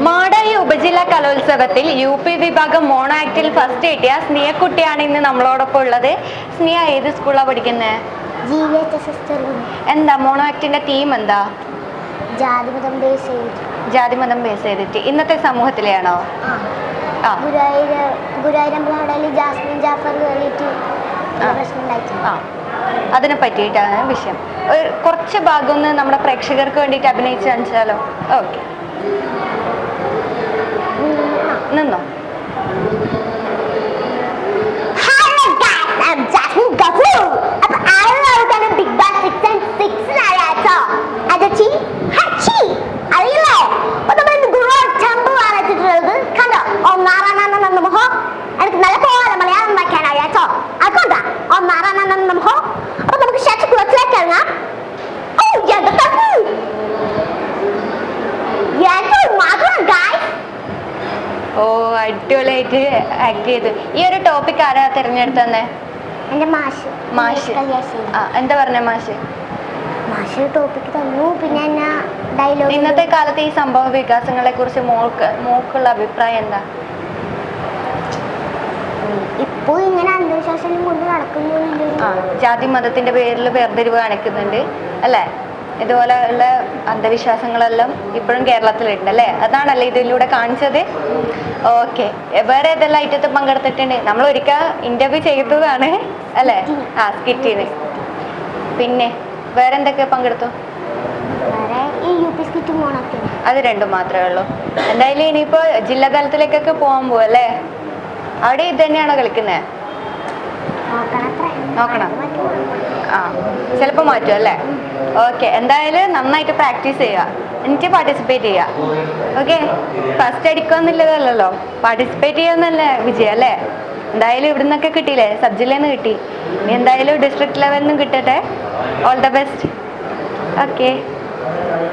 മാടായി ഉപജില്ലാ കലോത്സവത്തിൽ U P വിഭാഗം മോണോ ആക്ടിൽ ഫസ്റ്റ് കിട്ടിയ സ്നിയക്കുട്ടിയാണ് ഇന്ന് നമ്മളോടൊപ്പം ഉള്ളത്. സ്നിയ ഏത് സ്കൂളാണ് പഠിക്കുന്നത് എന്താ മോണോ ആക്ടിന്റെ തീം എന്താ ജാതിമതം ബേസ് ബേസ് ചെയ്തിട്ട്. ഇന്നത്തെ സമൂഹത്തിലെയാണോ? ഗുരുവായൂരമ്പലയിൽ ജാസ്മിൻ ജാഫർ കയറിയിട്ട് ആ. അതിനെ പറ്റിയിട്ടാണ് വിഷയം. കുറച്ച് ഭാഗം ഒന്ന് നമ്മുടെ പ്രേക്ഷകർക്ക് വേണ്ടിയിട്ട് അഭിനയിച്ച് കാണിച്ചാലോ? ഓക്കെ. നിന്നോ? അടിപൊളിയായിട്ട് ആക്ട് ചെയ്തു. ഈ ഒരു ടോപ്പിക് ആരാ തിരഞ്ഞെടുത്തന്നെ? മാഷ്. മാഷ്. ആ എന്താ പറഞ്ഞ മാഷ്? മാഷ് ടോപ്പിക് തന്നു. പിന്നെ എന്നാ ഡയലോഗ് ഇന്നത്തെ കാലത്ത് ഈ സംഭവ വികാസങ്ങളെ കുറിച്ച് മോൾക്ക് മോക്കുള്ള അഭിപ്രായം എന്താ? ഇപ്പോൾ ഇങ്ങനെ അന്ധവിശ്വാസം കൊണ്ട് നടക്കുന്നു ജാതി മതത്തിന്റെ പേരിൽ വേർതിരിവ് കാണിക്കുന്നുണ്ട് അല്ലേ? ഇതുപോലെയുള്ള അന്ധവിശ്വാസങ്ങളെല്ലാം ഇപ്പോഴും കേരളത്തിലുണ്ട് അല്ലേ? അതാണല്ലേ ഇതിലൂടെ കാണിച്ചത്? ഓക്കെ വേറെ ഏതെല്ലാം ഐറ്റത്തിൽ പങ്കെടുത്തിട്ടുണ്ട്? നമ്മൾ ഒരിക്കൽ ഇന്റർവ്യൂ ചെയ്തതാണ് അല്ലേ? ആ സ്കിറ്റിന് പിന്നെ വേറെ എന്തൊക്കെ പങ്കെടുത്തു? അത് രണ്ടും മാത്രമേ ഉള്ളൂ. എന്തായാലും ഇനിയിപ്പോ ജില്ലാ തലത്തിലേക്കൊക്കെ പോകാൻ പോവല്ലേ? അവിടെ ഇത് തന്നെയാണോ കളിക്കുന്നത്? നോക്കണം. ആ ചിലപ്പോൾ മാറ്റും അല്ലേ? ഓക്കെ എന്തായാലും നന്നായിട്ട് പ്രാക്ടീസ് ചെയ്യുക. എനിക്ക് പാർട്ടിസിപ്പേറ്റ് ചെയ്യുക ഓക്കെ ഫസ്റ്റ് അടിക്കുമെന്നുള്ളതല്ലല്ലോ. പാർട്ടിസിപ്പേറ്റ് ചെയ്യുന്നല്ലേ വിജയം അല്ലേ? എന്തായാലും ഇവിടെ നിന്നൊക്കെ കിട്ടിയില്ലേ? സബ് ജില്ലയിൽ നിന്ന് കിട്ടി എന്തായാലും ഡിസ്ട്രിക്ട് ലെവലിൽ നിന്നും കിട്ടട്ടെ. All the best okay.